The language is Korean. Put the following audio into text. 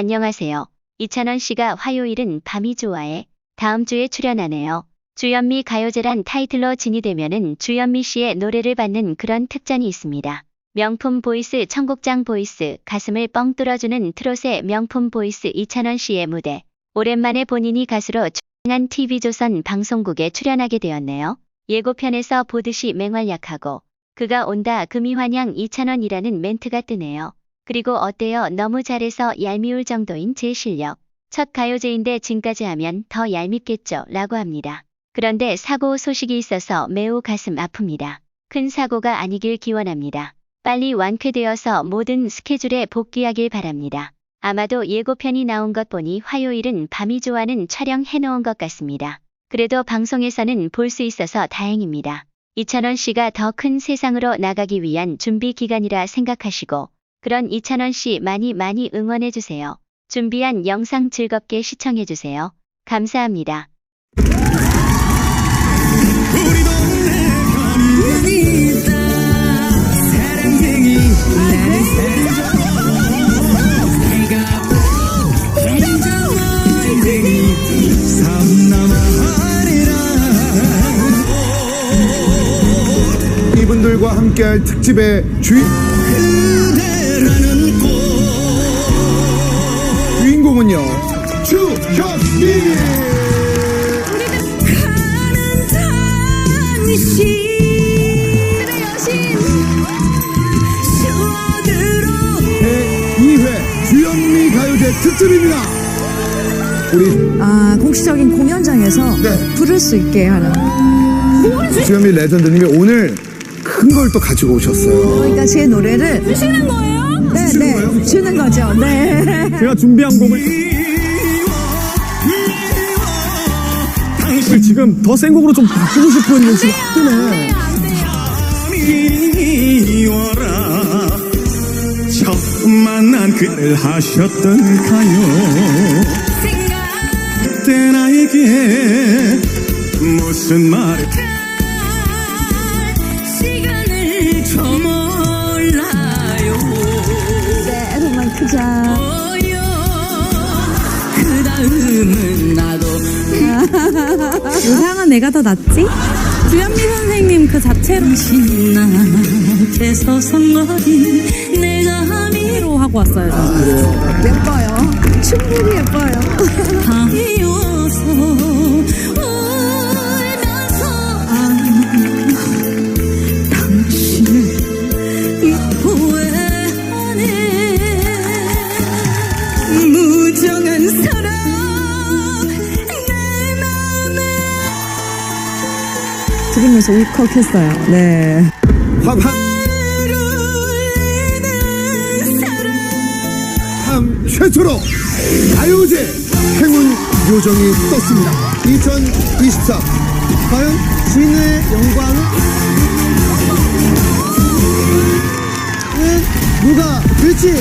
안녕하세요. 이찬원 씨가 화요일은 밤이 좋아해 다음 주에 출연하네요. 주현미 가요제란 타이틀로 진이되면은 주현미 씨의 노래를 받는 그런 특전이 있습니다. 명품 보이스 청국장 보이스 가슴을 뻥 뚫어주는 트롯의 명품 보이스 이찬원 씨의 무대. 오랜만에 본인이 가수로 출연한 TV조선 방송국에 출연하게 되었네요. 예고편에서 보듯이 맹활약하고 그가 온다 금이환영 이찬원이라는 멘트가 뜨네요. 그리고 어때요? 너무 잘해서 얄미울 정도인 제 실력. 첫 가요제인데 지금까지 하면 더 얄밉겠죠? 라고 합니다. 그런데 사고 소식이 있어서 매우 가슴 아픕니다. 큰 사고가 아니길 기원합니다. 빨리 완쾌되어서 모든 스케줄에 복귀하길 바랍니다. 아마도 예고편이 나온 것 보니 화요일은 밤이 좋아는 촬영해놓은 것 같습니다. 그래도 방송에서는 볼 수 있어서 다행입니다. 이찬원 씨가 더 큰 세상으로 나가기 위한 준비 기간이라 생각하시고 그런 이찬원 씨 많이 많이 응원해주세요. 준비한 영상 즐겁게 시청해주세요. 감사합니다. 이분들과 함께할 특집의 주인, 특집입니다 우리 아, 공식적인 공연장에서 네. 부를 수 있게 하는. 주현미 레전드님이 오늘 큰 걸 또 가지고 오셨어요 그러니까 제 노래를 주시는 거예요? 네, 네. 주는 거죠. 네. 제가 준비한 곡을 지금 더 센 곡으로 좀 바꾸고 싶은 욕심이 뜨네. 처음 만난 그를 하셨던가요 그때 나에게 무슨 말을 시간을 저 몰라요 네, 정말 크자. 그 다음은 의상은 내가 더 낫지? 주현미 선생님 그 자체로 신나게 서성거린 내가 로 하고 왔어요. 저는. 예뻐요. 충분히 예뻐요. 울면서 당신을 후회하네 무정한 사랑 들으면서 울컥했어요. 네. 울리는 사랑 참 최초로 가요제 행운 요정이 떴습니다. 2024 과연 주인의 영광은? 은 누가 될지